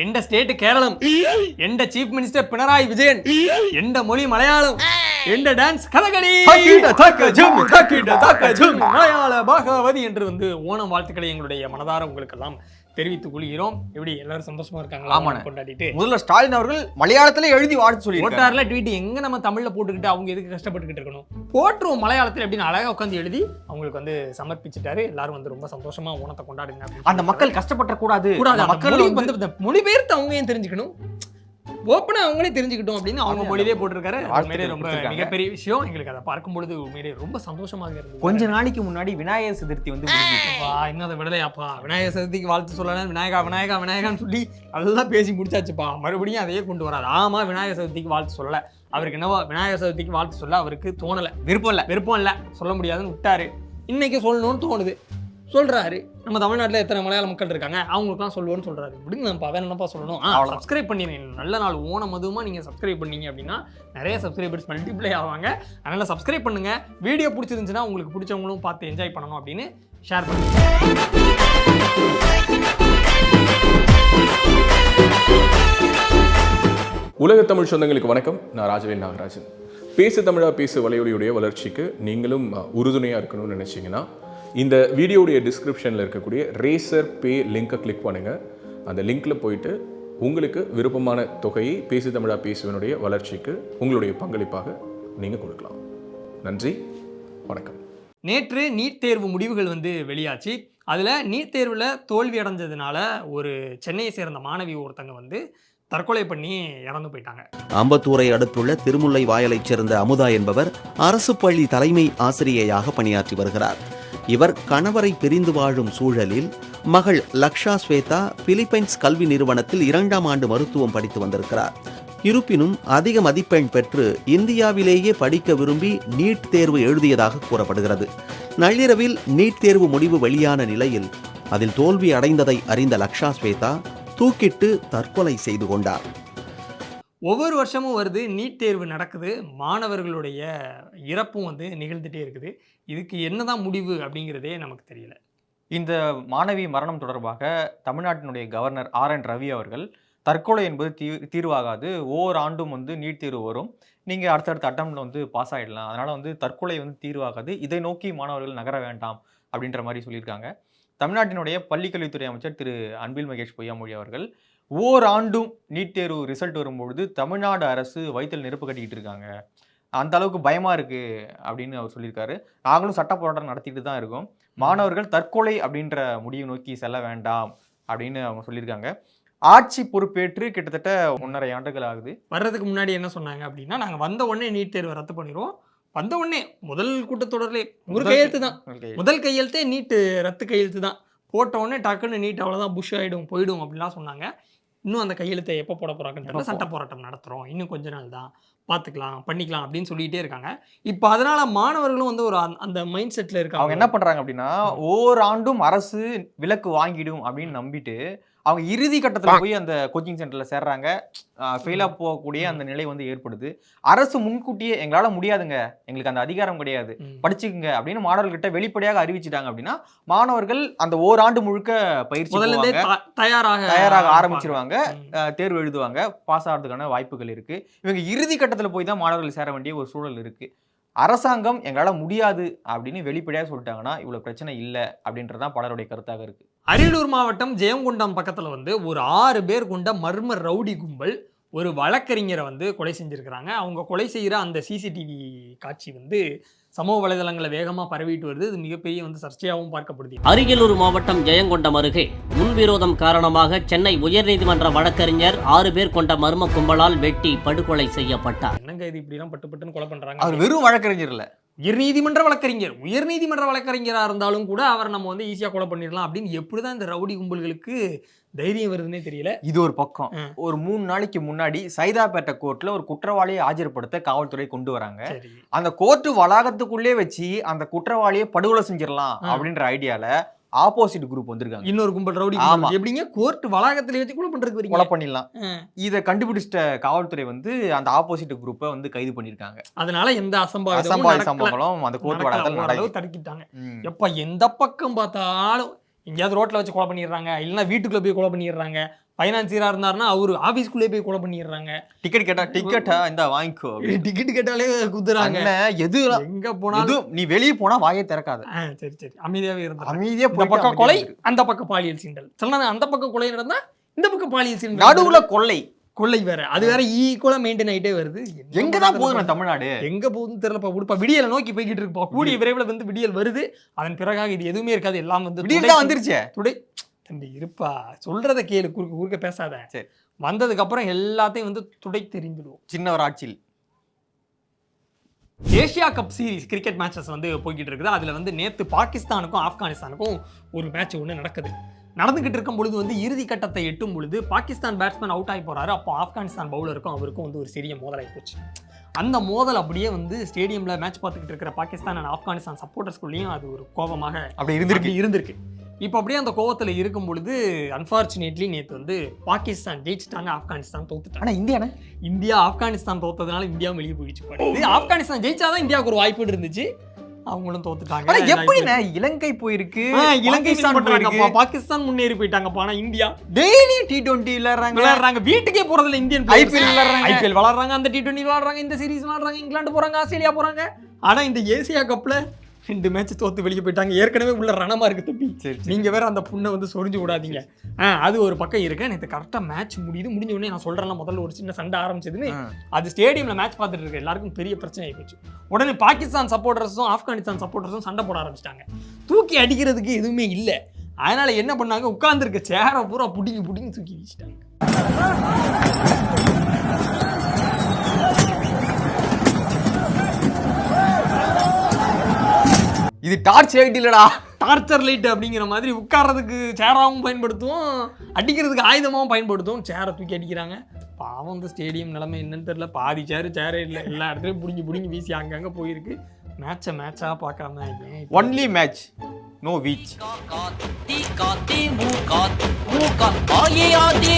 எந்த ஸ்டேட் கேரளம்? எந்த chief minister Pinarayi Vijayan? எந்த மொழி மலையாளம்? எந்த டான்ஸ் கதகளி. மலையாள பாகவதி என்று வந்து ஓணம் வாழ்த்துக்களை எங்களுடைய மனதார உங்களுக்கு எல்லாம் தெரிவித்துக் கொள்கிறோம். எப்படி எல்லாரும் சந்தோஷமா இருக்காங்களா? கொண்டாடிட்டு. முதல்ல ஸ்டாலின் அவர்கள் மலையாளத்திலே எழுதி வாழ்த்து சொல்லி போட்டார்ல ட்வீட் எங்க நம்ம தமிழ்ல போட்டுக்கிட்டு அவங்க எதுக்கு கஷ்டப்பட்டுக்கிட்டு இருக்கணும்? போட்டுருவோம் மலையாளத்துல அப்படின்னு அழகா உட்காந்து எழுதி அவங்களுக்கு வந்து சமர்ப்பிச்சுட்டாரு. எல்லாரும் வந்து ரொம்ப சந்தோஷமா ஓணத்தை கொண்டாடுங்க அந்த மக்கள் கஷ்டப்பட்ட கூடாது. மக்கள் மொழி வந்து இந்த மொழிபெயர்த்து அவங்க ஏன் தெரிஞ்சுக்கணும்? ஓப்பனா அவங்களே தெரிஞ்சுக்கிட்டோம் அப்படின்னு அவங்க. மொழியிலே போட்டிருக்காரு. உண்மையிலே ரொம்ப. மிகப்பெரிய விஷயம். எங்களுக்கு அதை பார்க்கும் பொழுது உண்மையிலே ரொம்ப சந்தோஷமாக இருந்தது. கொஞ்ச நாளைக்கு முன்னாடி விநாயகர் சதுர்த்தி வந்து இன்னும் அதை விடலையாப்பா. விநாயகர் சதுர்த்திக்கு வாழ்த்து சொல்லலாம் விநாயகா விநாயகா விநாயகான்னு சொல்லி நல்லா பேசி முடிச்சாச்சுப்பா. மறுபடியும் அதையே கொண்டு வராது ஆமா விநாயகர் சதுர்த்திக்கு வாழ்த்து சொல்லல. அவருக்கு என்னவோ விநாயகர் சதுர்த்திக்கு வாழ்த்து சொல்ல அவருக்கு தோணல. விருப்பம் இல்ல. விருப்பம் இல்லை. சொல்ல முடியாதுன்னு விட்டாரு. இன்னைக்கு சொல்லணும்னு தோணுது. சொல்றாரு. நம்ம தமிழ்நாட்டில் எத்தனை மலையாள மக்கள் இருக்காங்க? அவங்களுக்குலாம் சொல்லுவோன்னு சொல்றாரு. விடுங்க நம்ம அவன் என்னப்பா சொல்லணும்? அவ்வளவுதான். சப்ஸ்கிரைப் பண்ணிடுங்க நல்ல நாள் ஓணம் அதுவுமா நீங்க சப்ஸ்கிரைப் பண்ணீங்க அப்படின்னா நிறைய சப்ஸ்கிரைபர்ஸ் மல்டிப்ளை ஆவாங்க. அதனால சப்ஸ்கிரைப் பண்ணுங்க. வீடியோ பிடிச்சிருந்துச்சுன்னா உங்களுக்கு பிடிச்சவங்களும் பார்த்து என்ஜாய் பண்ணணும் அப்படின்னு ஷேர் பண்ணுங்க. உலக தமிழ் சொந்தங்களுக்கு வணக்கம். நான் ராஜவேல் நாகராஜன். பேசு தமிழா பேசு வலையொலியுடைய வளர்ச்சிக்கு நீங்களும் அஹ், உறுதுணையா இருக்கணும்னு நினைச்சீங்கன்னா இந்த வீடியோடைய டிஸ்கிரிப்ஷனில் இருக்கக்கூடிய ரேசர் பே லிங்கை கிளிக் பண்ணுங்க. அந்த லிங்க்ல போயிட்டு உங்களுக்கு விருப்பமான தொகையை பேசு தமிழா பேசுவனுடைய வளர்ச்சிக்கு உங்களுடைய பங்களிப்பாக நீங்க கொடுக்கலாம். நன்றி வணக்கம். நேற்று நீட் தேர்வு முடிவுகள் வந்து வெளியாச்சு. அதில் நீட் தேர்வில் தோல்வி அடைஞ்சதுனால ஒரு சென்னையை சேர்ந்த மாணவி ஒருத்தங்க வந்து தற்கொலை பண்ணி இறந்து போயிட்டாங்க. அம்பத்தூரை அடுத்துள்ள திருமுல்லை வாயலைச் சேர்ந்த அமுதா என்பவர் அரசு பள்ளி தலைமை ஆசிரியையாக பணியாற்றி வருகிறார். இவர் கணவரை பிரிந்து வாழும் சூழலில் மகள் லக்ஷா ஸ்வேதா பிலிப்பைன்ஸ் கல்வி நிறுவனத்தில் இரண்டாம் ஆண்டு மருத்துவம் படித்து வந்திருக்கிறார். இருப்பினும் அதிக மதிப்பெண் பெற்று இந்தியாவிலேயே படிக்க விரும்பி நீட் தேர்வு எழுதியதாக கூறப்படுகிறது. நள்ளிரவில் நீட் தேர்வு முடிவு வெளியான நிலையில் அதில் தோல்வி அடைந்ததை அறிந்த லக்ஷா ஸ்வேதா தூக்கிட்டு தற்கொலை செய்து கொண்டார். ஒவ்வொரு வருஷமும் வருது நீட் தேர்வு நடக்குது மாணவர்களுடைய இறப்பும் வந்து நிகழ்ந்துகிட்டே இருக்குது. இதுக்கு என்னதான் முடிவு அப்படிங்கிறதே நமக்கு தெரியல. இந்த மாணவி மரணம் தொடர்பாக தமிழ்நாட்டினுடைய கவர்னர் ஆர் என் ரவி அவர்கள் தற்கொலை என்பது தீ தீர்வாகாது ஒவ்வொரு ஆண்டும் வந்து நீட் தேர்வு வரும். நீங்கள் அடுத்தடுத்த அட்டம்ல வந்து பாஸ் ஆகிடலாம் அதனால் வந்து தற்கொலை வந்து தீர்வாகாது. இதை நோக்கி மாணவர்கள் நகர வேண்டாம் அப்படின்ற மாதிரி சொல்லியிருக்காங்க. தமிழ்நாட்டினுடைய பள்ளிக்கல்வித்துறை அமைச்சர் திரு அன்பில் மகேஷ் பொய்யாமொழி அவர்கள் ஒவ்வொரு ஆண்டும் நீட் தேர்வு ரிசல்ட் வரும்பொழுது தமிழ்நாடு அரசு வயிற்றில் நெருப்பு கட்டிக்கிட்டு இருக்காங்க. அந்த அளவுக்கு பயமா இருக்கு அப்படின்னு அவர் சொல்லியிருக்காரு. நாங்களும் சட்ட போராட்டம் நடத்திட்டு தான் இருக்கோம். மாணவர்கள் தற்கொலை அப்படின்ற முடிவு நோக்கி செல்ல வேண்டாம் அப்படின்னு அவங்க சொல்லியிருக்காங்க. ஆட்சி பொறுப்பேற்று கிட்டத்தட்ட ஒன்றரை ஆண்டுகள் ஆகுது. வர்றதுக்கு முன்னாடி என்ன சொன்னாங்க அப்படின்னா நாங்கள் வந்த உடனே நீட் தேர்வை ரத்து பண்ணிடுவோம் வந்த உடனே முதல் கூட்டத்தொடர்லே ஒரு கையெழுத்து தான். முதல் கையெழுத்தே. நீட்டு ரத்து கையெழுத்து தான். போட்ட உடனே டக்குன்னு நீட் அவ்வளோதான் புஷ் ஆகிடும் போயிடும் அப்படிலாம் சொன்னாங்க. இன்னும் அந்த கையெழுத்தை எப்போ போட போறாங்கன்னு தெரியல. சட்ட போராட்டம் நடத்துகிறோம் இன்னும் கொஞ்ச நாள் தான். பார்த்துக்கலாம் பண்ணிக்கலாம் அப்படின்னு சொல்லிட்டே இருக்காங்க. இப்போ அதனால மாணவர்களும் வந்து ஒரு அந்த- மைண்ட் செட்டில் இருக்காங்க. அவங்க என்ன பண்றாங்க அப்படின்னா ஒவ்வொரு ஆண்டும் அரசு விலக்கு வாங்கிடும் அப்படின்னு நம்பிட்டு அவங்க இறுதி கட்டத்துல போய் அந்த கோச்சிங் சென்டர்ல சேர்றாங்க. ஃபெயிலா போகக்கூடிய அந்த நிலை வந்து ஏற்படுது. அரசு முன்கூட்டியே எங்களால முடியாதுங்க. எங்களுக்கு அந்த அதிகாரம் கிடையாது. படிச்சுக்குங்க அப்படின்னு மாணவர்கள்கிட்ட வெளிப்படையாக அறிவிச்சிட்டாங்க அப்படின்னா மாணவர்கள் அந்த ஓராண்டு முழுக்க பயிற்சி தயாராக தயாராக ஆரம்பிச்சிருவாங்க. தேர்வு எழுதுவாங்க. பாஸ் ஆகிறதுக்கான வாய்ப்புகள் இருக்கு. இவங்க இறுதி கட்டத்தில் போய் தான் மாணவர்கள் சேர வேண்டிய ஒரு சூழல் இருக்கு. அரசாங்கம் எங்களால் முடியாது அப்படின்னு வெளிப்படையாக சொல்லிட்டாங்கன்னா இவ்வளோ பிரச்சனை இல்லை அப்படின்றது தான் பலருடைய கருத்தாக இருக்கு. அரியலூர் மாவட்டம் ஜெயங்கொண்டம் பக்கத்தில் வந்து ஒரு ஆறு பேர் கொண்ட மர்ம ரவுடி கும்பல் ஒரு வழக்கறிஞரை வந்து கொலை செஞ்சுருக்கிறாங்க. அவங்க கொலை செய்கிற அந்த சிசிடிவி காட்சி வந்து சமூக வலைதளங்களில் வேகமாக பரவிட்டு வருது. இது மிகப்பெரிய வந்து சர்ச்சையாகவும் பார்க்கப்படுது. அரியலூர் மாவட்டம் ஜெயங்கொண்டம் அருகே முன்விரோதம் காரணமாக சென்னை உயர்நீதிமன்ற வழக்கறிஞர் ஆறு பேர் கொண்ட மர்ம கும்பலால் வெட்டி படுகொலை செய்யப்பட்டார். என்னங்க இது இப்படிலாம் பட்டு பட்டுன்னு கொலை அவர் பண்ணுறாங்க வெறும் வழக்கறிஞர் இல்ல. உயர்நீதிமன்ற வழக்கறிஞர். உயர்நீதிமன்ற வழக்கறிஞராக இருந்தாலும் கூட அவரை நம்ம வந்து ஈஸியாக கொலை பண்ணிடலாம். அப்படின்னு எப்படி தான் இந்த ரவுடி கும்பல்களுக்கு தைரியம் வருதுன்னே தெரியல. இது ஒரு பக்கம். ஒரு மூணு நாளைக்கு முன்னாடி சைதாப்பேட்டை கோர்ட்ல ஒரு குற்றவாளியை ஆஜர்படுத்த காவல்துறை கொண்டு வராங்க. அந்த கோர்ட்டு வளாகத்துக்குள்ளே வச்சு அந்த குற்றவாளியை படுகொலை செஞ்சிடலாம். அப்படின்ற ஐடியால ஆப்போசிட் குரூப் வந்திருக்காங்க இன்னொரு கும்பல் ரவுடி ஆமா. எப்படிங்க கோர்ட் வளாகத்தில் வச்சு கொலை பண்ணுறதுக்கு கொலை வரீங்க பண்ணிடலாம். இதை கண்டுபிடிச்சிட்ட காவல்துறை வந்து அந்த ஆப்போசிட் குரூப்பை வந்து கைது பண்ணியிருக்காங்க அதனால எந்த அசம்பாவிதமும் அசம்பாவி நடக்கல. சம்பவங்களும் அந்த கோர்ட். வளாகத்தில் தடுக்கிட்டாங்க. எப்ப எந்த பக்கம் பார்த்தாலும் எங்கேயாவது ரோட்ல வச்சு கொலை பண்ணிடுறாங்க இல்லைன்னா வீட்டுக்குள்ள போய் கொலை பண்ணிடுறாங்க ஃபைனான்சியரா இருந்தாருன்னா அவரு ஆபீஸ்க்குள்ளே போய் கொலை பண்ணிடுறாங்க. டிக்கெட் கேட்டா டிக்கெட்டா இந்த வாங்கிக்கோ. டிக்கெட் கேட்டாலே குத்துறாங்க. எது எங்க போனாலும் நீ வெளியே போனா வாயை திறக்காத. சரி சரி. அமைதியாவே இருந்தாங்க அமைதியா இந்த பக்கம் கொலை. அந்த பக்கம் பாலியல் சீண்டல். சொல்லலாம் அந்த பக்கம் கொலை நடந்தா இந்த பக்கம் பாலியல் சீண்டல் நடுவுல கொள்ளை. கொள்ளை வேற. அது வேற ஈக்குவலா மெயின்டைன் ஆயிட்டே வருது. எங்கதான் பண்றது? போகுது தமிழ்நாடு? எங்க போகுதுன்னு தெரியலப்பா உடுப்பா. விடியலை நோக்கி போய்கிட்டு இருப்பா கூடிய விரைவில் வந்து விடியல் வருது. அதன் பிறகாக இது எதுவுமே இருக்காது. எல்லாம் வந்து விடியல் தான் வந்துருச்சே. துடை தம்பி இருப்பா. சொல்றத கேளு. குறுக்க குறுக்க பேசாத. சரி. வந்ததுக்கு அப்புறம் எல்லாத்தையும் வந்து துடை தெரிந்துடுவோம் சின்ன ஒரு ஆட்சியில். Asia cup series cricket matches வந்து போய்கிட்டு இருக்குது அதில் வந்து நேற்று பாகிஸ்தானுக்கும் ஆப்கானிஸ்தானுக்கும் ஒரு மேட்ச் ஒன்று நடக்குது. நடந்துகிட்டு இருக்கும் பொழுது வந்து இறுதி கட்டத்தை எட்டும் பொழுது பாகிஸ்தான் பேட்ஸ்மேன் அவுட் ஆகி போறாரு. அப்போ ஆப்கானிஸ்தான் பவுலருக்கும் அவருக்கும் வந்து ஒரு சிறிய மோதலாகி போச்சு. அந்த மோதல் அப்படியே வந்து ஸ்டேடியம்ல மேட்ச் பார்த்துக்கிட்டு இருக்கிற பாகிஸ்தான் அண்ட் ஆப்கானிஸ்தான் சப்போர்ட்டர்ஸ்குள்ளேயும் அது ஒரு கோபமாக அப்படி இருந்திருக்கு. இருந்திருக்கு. இப்போ அப்படியே அந்த கோவத்தில் இருக்கும் பொழுது அன்ஃபார்ச்சுனேட்லி நேற்று வந்து பாகிஸ்தான் ஜெயிச்சிட்டாங்க ஆப்கானிஸ்தான் தோத்துட்டாங்க. ஆனா இந்தியானே இந்தியா ஆப்கானிஸ்தான் தோத்ததுனால இந்தியா வெளியே போயிடுச்சு ஆப்கானிஸ்தான் ஜெயிச்சாதான் இந்தியாவுக்கு ஒரு வாய்ப்பு இருந்துச்சு. அவங்களும் தோத்துட்டாங்க. எப்படிண்ணே? இலங்கை போயிருக்கு இலங்கை பாகிஸ்தான் முன்னேறி போயிட்டாங்கப்பா ஆனா இந்தியா. டெய்லி டி டுவெண்ட்டி விளையாடுறாங்க. விளையாடுறாங்க. வீட்டுக்கே போறதுல இந்தியன் IPL விளையாடுறாங்க. ஐபிஎல் விளையாடுறாங்க அந்த டி டுவெண்ட்டி விளையாடுறாங்க இந்த சீரிஸ் விளையாடுறாங்க இங்கிலாந்து போறாங்க ஆஸ்திரேலியா போறாங்க. ஆனா இந்த ஏசியா கப்ல ரெண்டு மேட்ச் தோத்து வெளியே போயிட்டாங்க. ஏற்கனவே உள்ள ரணமா இருக்கு தம்பி. சரி, சரி. நீங்க வேற அந்த புண்ணை வந்து சொரிஞ்சு விடாதீங்க. ஆ, அது ஒரு பக்கம் இருக்கு. நேற்று கரெக்டா மேட்ச் முடியுது. முடிஞ்ச உடனே நான் சொல்றேன்ல முதல்ல ஒரு சின்ன சண்டை ஆரம்பிச்சதுன்னு. அது ஸ்டேடியம்ல மேட்ச் பார்த்துட்டு இருக்க. எல்லாருக்கும் பெரிய பிரச்சனை ஆகி போச்சு. உடனே பாகிஸ்தான் சப்போர்ட்டர்ஸும் ஆப்கானிஸ்தான் சப்போர்ட்டர்ஸும் சண்டை போட ஆரம்பிச்சிட்டாங்க. தூக்கி அடிக்கிறதுக்கு எதுவுமே இல்லை. அதனால என்ன பண்ணாங்க? உட்கார்ந்துருக்க சேரை பூரா புடிங்கி புடிங்கி தூக்கி வீசிட்டாங்க. இது டார்ச் லைட் இல்லடா. டார்ச்சர் லைட் அப்படிங்கிற மாதிரி உட்கார்றதுக்கு சேராகவும் பயன்படுத்துவோம். அடிக்கிறதுக்கு ஆயுதமாகவும் பயன்படுத்துவோம். சேரை தூக்கி அடிக்கிறாங்க. பாவம் இந்த ஸ்டேடியம் நிலைமை என்னன்னு தெரியல. பாதி சேரு சேரே இல்லை. எல்லா இடத்துலையும் புடிங்கி புடிங்கி வீசி அங்கங்கே போயிருக்கு. மேட்சை மேட்சாக பார்க்காம? ஒன்லி மேட்ச் நோ வீச் Tika timuka, muka, aye adi